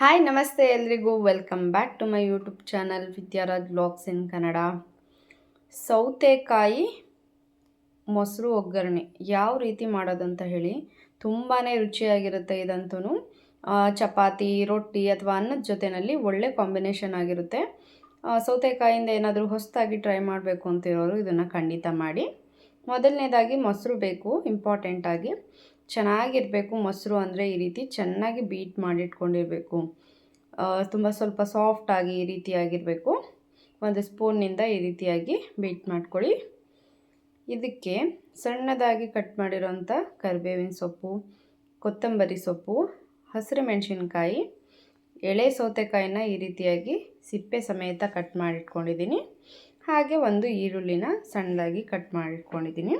Hi ನಮಸ್ತೆ ಎಲ್ರಿಗೂ. Welcome back to my YouTube channel Vidyaraj blogs in Kannada ಸೌತೆಕಾಯಿ ಮೊಸರು ಒಗ್ಗರಣೆ, ಯಾವ ರೀತಿ ಮಾಡೋದಂತ ಹೇಳಿ ತುಂಬಾ ರುಚಿಯಾಗಿರುತ್ತೆ ಇದಂತೂ ಚಪಾತಿ, ರೊಟ್ಟಿ ಅಥವಾ ಅನ್ನದ ಜೊತೆಯಲ್ಲಿ ಒಳ್ಳೆ ಕಾಂಬಿನೇಷನ್ ಆಗಿರುತ್ತೆ. ಸೌತೆಕಾಯಿಂದ ಏನಾದರೂ ಹೊಸದಾಗಿ ಟ್ರೈ ಮಾಡಬೇಕು ಅಂತಿರೋರು ಇದನ್ನು ಖಂಡಿತ ಮಾಡಿ. ಮೊದಲನೇದಾಗಿ ಮೊಸರು ಬೇಕು ಇಂಪಾರ್ಟೆಂಟಾಗಿ ಚೆನ್ನಾಗಿರಬೇಕು ಮೊಸರು ಅಂದರೆ ಈ ರೀತಿ ಚೆನ್ನಾಗಿ ಬೀಟ್ ಮಾಡಿಟ್ಕೊಂಡಿರಬೇಕು. ತುಂಬ ಸ್ವಲ್ಪ ಸಾಫ್ಟಾಗಿ ಈ ರೀತಿಯಾಗಿರಬೇಕು. ಒಂದು ಸ್ಪೂನ್ನಿಂದ ಈ ರೀತಿಯಾಗಿ ಬೀಟ್ ಮಾಡ್ಕೊಳ್ಳಿ. ಇದಕ್ಕೆ ಸಣ್ಣದಾಗಿ ಕಟ್ ಮಾಡಿರೋಂಥ ಕರಿಬೇವಿನ ಸೊಪ್ಪು, ಕೊತ್ತಂಬರಿ ಸೊಪ್ಪು, ಹಸಿರು ಮೆಣಸಿನ್ಕಾಯಿ, ಎಳೆ ಸೌತೆಕಾಯಿನ ಈ ರೀತಿಯಾಗಿ ಸಿಪ್ಪೆ ಸಮೇತ ಕಟ್ ಮಾಡಿಟ್ಕೊಂಡಿದ್ದೀನಿ. ಹಾಗೆ ಒಂದು ಈರುಳ್ಳಿನ ಸಣ್ಣದಾಗಿ ಕಟ್ ಮಾಡಿಟ್ಕೊಂಡಿದ್ದೀನಿ.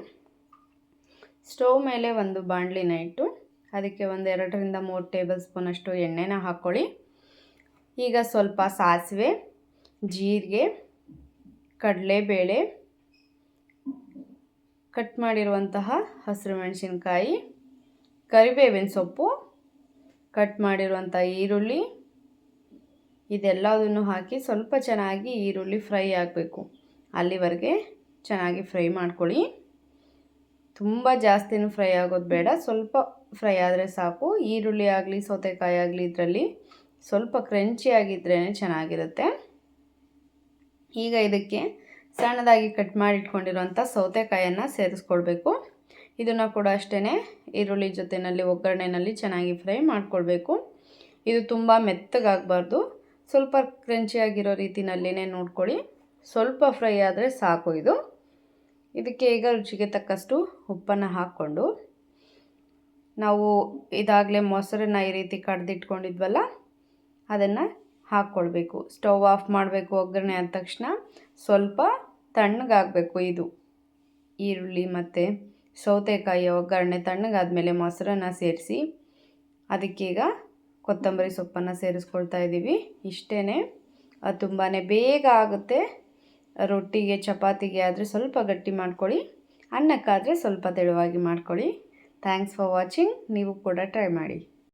ಸ್ಟವ್ ಮೇಲೆ ಒಂದು ಬಾಣಲಿನ ಇಟ್ಟು ಅದಕ್ಕೆ ಒಂದು ಎರಡರಿಂದ ಮೂರು ಟೇಬಲ್ ಸ್ಪೂನಷ್ಟು ಎಣ್ಣೆನ ಹಾಕ್ಕೊಳ್ಳಿ. ಈಗ ಸ್ವಲ್ಪ ಸಾಸಿವೆ, ಜೀರಿಗೆ, ಕಡಲೆಬೇಳೆ, ಕಟ್ ಮಾಡಿರುವಂತಹ ಹಸಿರು ಮೆಣಸಿನ್ಕಾಯಿ ಕರಿಬೇವಿನ ಸೊಪ್ಪು, ಕಟ್ ಮಾಡಿರುವಂಥ ಈರುಳ್ಳಿ, ಇದೆಲ್ಲದನ್ನು ಹಾಕಿ ಸ್ವಲ್ಪ ಚೆನ್ನಾಗಿ ಈರುಳ್ಳಿ ಫ್ರೈ ಆಗಬೇಕು. ಅಲ್ಲಿವರೆಗೆ ಚೆನ್ನಾಗಿ ಫ್ರೈ ಮಾಡ್ಕೊಳ್ಳಿ. ತುಂಬ ಜಾಸ್ತಿನೂ ಫ್ರೈ ಆಗೋದು ಬೇಡ. ಸ್ವಲ್ಪ ಫ್ರೈ ಆದರೆ ಸಾಕು. ಈರುಳ್ಳಿ ಆಗಲಿ, ಸೌತೆಕಾಯಿ ಆಗಲಿ ಇದರಲ್ಲಿ ಸ್ವಲ್ಪ ಕ್ರಂಚಿ ಆಗಿದ್ರೇ ಚೆನ್ನಾಗಿರುತ್ತೆ. ಈಗ ಇದಕ್ಕೆ ಸಣ್ಣದಾಗಿ ಕಟ್ ಮಾಡಿಟ್ಕೊಂಡಿರುವಂಥ ಸೌತೆಕಾಯನ್ನು ಸೇರಿಸ್ಕೊಳ್ಬೇಕು. ಇದನ್ನು ಕೂಡ ಅಷ್ಟೇ ಈರುಳ್ಳಿ ಜೊತೆಯಲ್ಲಿ ಒಗ್ಗರಣೆಯಲ್ಲಿ ಚೆನ್ನಾಗಿ ಫ್ರೈ ಮಾಡಿಕೊಳ್ಬೇಕು. ಇದು ತುಂಬ ಮೆತ್ತಗಾಗಬಾರ್ದು. ಸ್ವಲ್ಪ ಕ್ರಂಚಿಯಾಗಿರೋ ರೀತಿನಲ್ಲಿನೇ ನೋಡ್ಕೊಳ್ಳಿ. ಸ್ವಲ್ಪ ಫ್ರೈ ಆದರೆ ಸಾಕು ಇದು. ಇದಕ್ಕೆ ಈಗ ರುಚಿಗೆ ತಕ್ಕಷ್ಟು ಉಪ್ಪನ್ನು ಹಾಕ್ಕೊಂಡು ನಾವು ಇದಾಗಲೇ ಮೊಸರನ್ನ ಈ ರೀತಿ ಕಡ್ದಿಟ್ಕೊಂಡಿದ್ವಲ್ಲ, ಅದನ್ನು ಹಾಕ್ಕೊಳ್ಬೇಕು. ಸ್ಟವ್ ಆಫ್ ಮಾಡಬೇಕು ಒಗ್ಗರಣೆ ಆದ ತಕ್ಷಣ ಸ್ವಲ್ಪ ತಣ್ಣಗಾಗಬೇಕು ಇದು. ಈರುಳ್ಳಿ ಮತ್ತು ಸೌತೆಕಾಯಿ ಒಗ್ಗರಣೆ ತಣ್ಣಗಾದ್ಮೇಲೆ ಮೊಸರನ್ನ ಸೇರಿಸಿ ಅದಕ್ಕೀಗ ಕೊತ್ತಂಬರಿ ಸೊಪ್ಪನ್ನು ಸೇರಿಸ್ಕೊಳ್ತಾ ಇದ್ದೀವಿ ಇಷ್ಟೇ ಅದು ತುಂಬಾ ಬೇಗ ಆಗುತ್ತೆ. ರೊಟ್ಟಿಗೆ, ಚಪಾತಿಗೆ ಆದರೆ ಸ್ವಲ್ಪ ಗಟ್ಟಿ ಮಾಡ್ಕೊಳ್ಳಿ. ಅನ್ನಕ್ಕಾದರೆ ಸ್ವಲ್ಪ ತೆಳುವಾಗಿ ಮಾಡ್ಕೊಳ್ಳಿ. ಥ್ಯಾಂಕ್ಸ್ ಫಾರ್ ವಾಚಿಂಗ್ ನೀವು ಕೂಡ ಟ್ರೈ ಮಾಡಿ.